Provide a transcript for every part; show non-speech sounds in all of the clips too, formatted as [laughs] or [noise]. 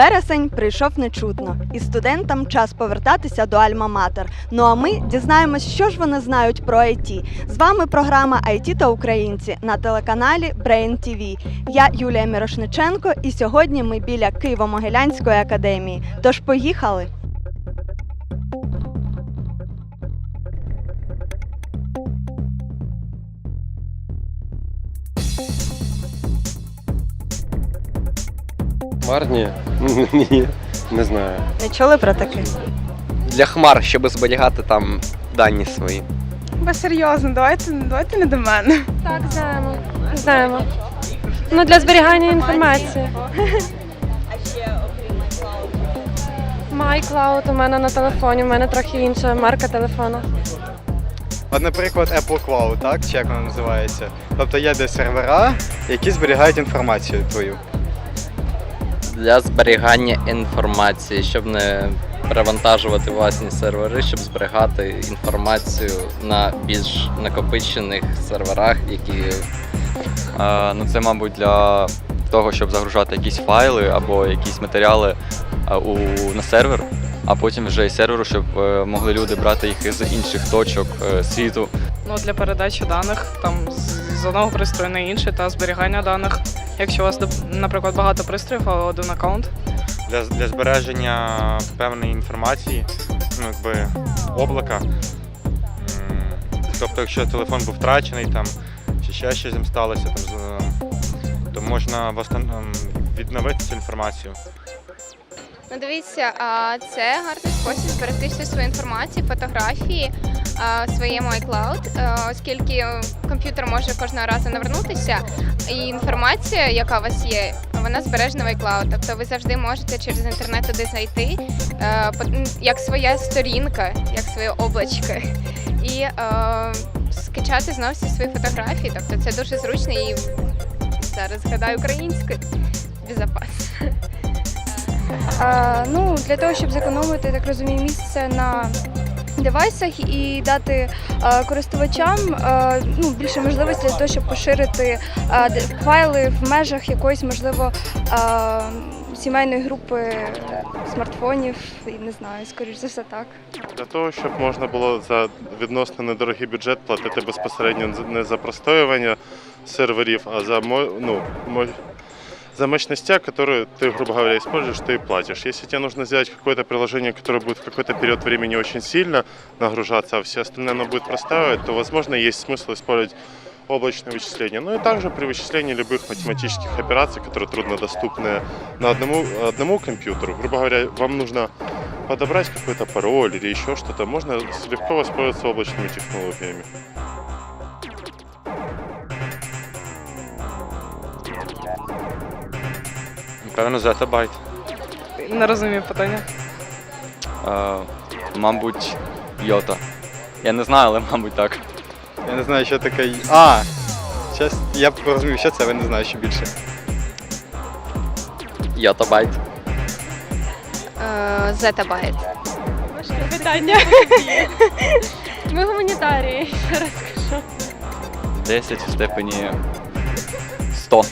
Вересень прийшов нечутно, і студентам час повертатися до Альма-Матер. Ну а ми дізнаємось, що ж вони знають про IT. З вами програма IT та Українці на телеканалі Brain TV. Я Юлія Мірошниченко, і сьогодні ми біля Києво-Могилянської академії. Тож поїхали! Марні? [laughs] Ні, не знаю. Не чули про таке? для хмар, щоб зберігати там дані свої. Ви серйозно, давайте, давайте не до мене. Так, знаємо. Знаємо. Ну, для зберігання інформації. MyCloud у мене на телефоні, у мене трохи інша марка телефону. От, наприклад, Apple Cloud, так? Чи як воно називається? Тобто є де сервера, які зберігають інформацію твою. Для зберігання інформації, щоб не перевантажувати власні сервери, щоб зберігати інформацію на більш накопичених серверах, які Е, Ну, це, мабуть, для того, щоб загружати якісь файли або якісь матеріали е, у, на сервер, а потім вже із серверу, щоб е, могли люди брати їх із інших точок е, світу. Ну, для передачі даних там з з одного пристрою на інший та зберігання даних. Якщо у вас, наприклад, багато пристроїв, а один аккаунт. для, для збереження певної інформації, ну якби облака. Тобто, якщо телефон був втрачений там, чи ще щось ним сталося, там, то можна ем, відновити цю інформацію. Ну, дивіться, а, це гарний спосіб зберегти всю свою інформацію, фотографії своєму iCloud, а, оскільки е, комп'ютер може кожного разу навернутися, і інформація, яка у вас є, вона збережена в iCloud. Тобто ви завжди можете через інтернет туди зайти, е, як своя сторінка, як своє облачко, [laughs] і е, скачати знову всі свої фотографії. Тобто це дуже зручно і зараз згадаю українською. Безопасно. А, ну, для того, щоб зекономити, так розумію, місце на девайсах і дати користувачам ну, більше можливостей для того, щоб поширити файли в межах якоїсь, можливо, сімейної групи смартфонів, і не знаю, скоріш за все так. Для того, щоб можна було за відносно недорогий бюджет платити безпосередньо не за простоювання серверів, а за ну, за мощности, которые ты, грубо говоря, используешь, ты и платишь. Если тебе нужно сделать какое-то приложение, которое будет в какой-то период времени очень сильно нагружаться, а все остальное оно будет простаивать, то, возможно, есть смысл использовать облачное вычисление. Ну и также при вычислении любых математических операций, которые труднодоступны на одному, одному компьютеру. Грубо говоря, вам нужно подобрать какой-то пароль или еще что-то, можно легко воспользоваться облачными технологиями. Певно, зетабайт. Не розумію питання. Е, Мабуть, йота. Я не знаю, але мабуть так. Я не знаю, що таке. й- А! Щас я порозумів, що це, ви не знаю, що більше. йотабайт. Е, Зетабайт. Питання. [laughs] Ми гуманітарії, ще раз кажу. 10 в степені 100,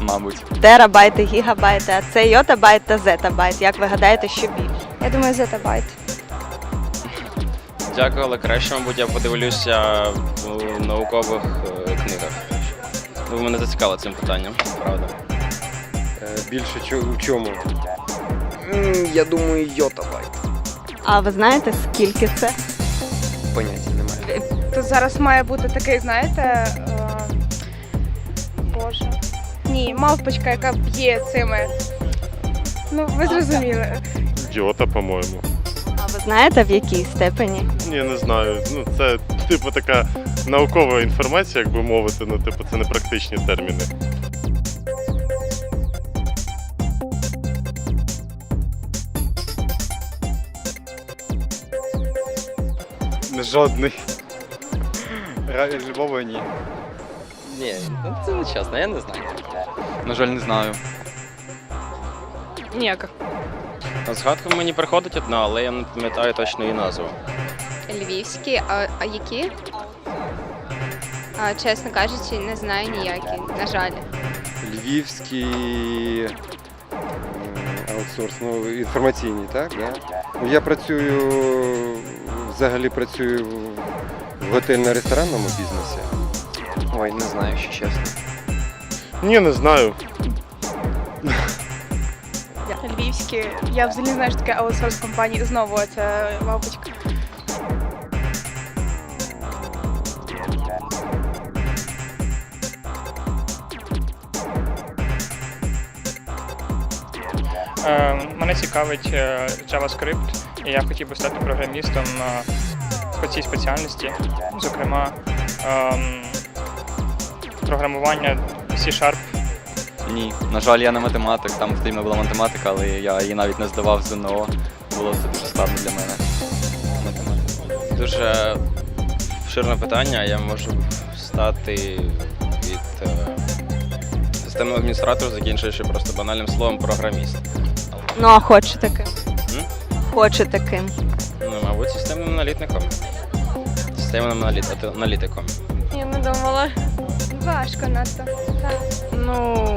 мабуть. Терабайти, гігабайти, а це йотабайт та зетабайт. Як ви гадаєте, що більше? Я думаю, зетабайт. Дякую, але краще, мабуть, я подивлюся у наукових е, книгах. Ви мене зацікавили цим питанням, правда. Е, Більше чо- в чому? М, Я думаю, йотабайт. А ви знаєте, скільки це? Поняття немає. Тут зараз має бути такий, знаєте. е, Боже. Ні, мавпочка, яка б'є цими. Ну, ви зрозуміли. Идиота, по-моєму. А ви знаєте, в якій степені? Ні, не знаю. Ну, це типу така наукова інформація, як би мовити, ну, типу, це не практичні терміни. Жодний. Ра- Любого ні. Ні, ну це не чесно, я не знаю. На жаль, не знаю. Ніяка. На згадку мені приходить одна, але я не пам'ятаю точно її назву. Львівські, а, а які? А, чесно кажучи, не знаю ніякі, на жаль. Львівський. аутсорс, ну, інформаційні, так? Да? Ну, Я працюю, взагалі працюю в готельно-ресторанному бізнесі. Ой, не знаю, що чесно. Ні, не знаю. Львівські. Я взагалі не знаю, що таке аутсорс компанії. Знову це мавпочка. Е, Мене цікавить е, JavaScript, і я хотів би стати програмістом е, по цій спеціальності. Зокрема, ем, програмування C-Sharp. Ні. На жаль, я не математик, там потрібна була математика, але я її навіть не здавав з ЗНО. Було це дуже складно для мене. Математика. Дуже обширне питання. Я можу стати від е, системного адміністратора, закінчуючи просто банальним словом програміст. Ну а хочете ким? М? Хочете ким? Ну, мабуть, системним аналітником. Системним аналіт- аналітиком. Я не думала. Важко надто. Ну,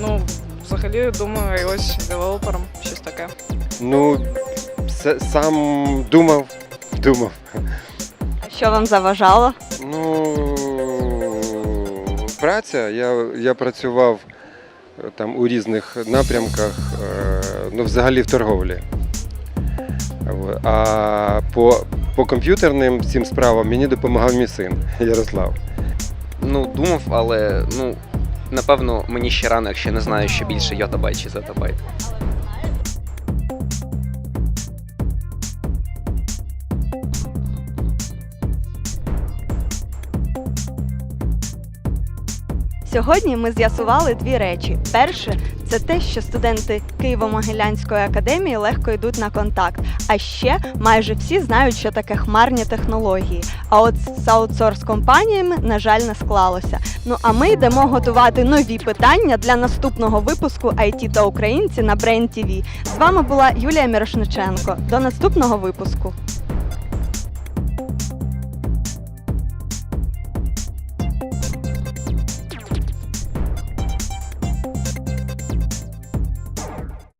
ну, взагалі думаю, ось девелопером, щось таке. Ну, сам думав, думав. А що вам заважало? Ну, праця. Я, я працював е, там у різних напрямках, е, ну, взагалі в торговлі. А по, по комп'ютерним цим справам мені допомагав мій син Ярослав. Ну, думав, але ну, напевно, мені ще рано, якщо не знаю, що більше йотабайт чи зетабайт. Сьогодні ми з'ясували дві речі. Перше це те, що студенти Києво-Могилянської академії легко йдуть на контакт. А ще майже всі знають, що таке хмарні технології. А от з аутсорс компаніями, на жаль, не склалося. Ну а ми йдемо готувати нові питання для наступного випуску IT та українці на Brain TV. З вами була Юлія Мірошниченко. До наступного випуску.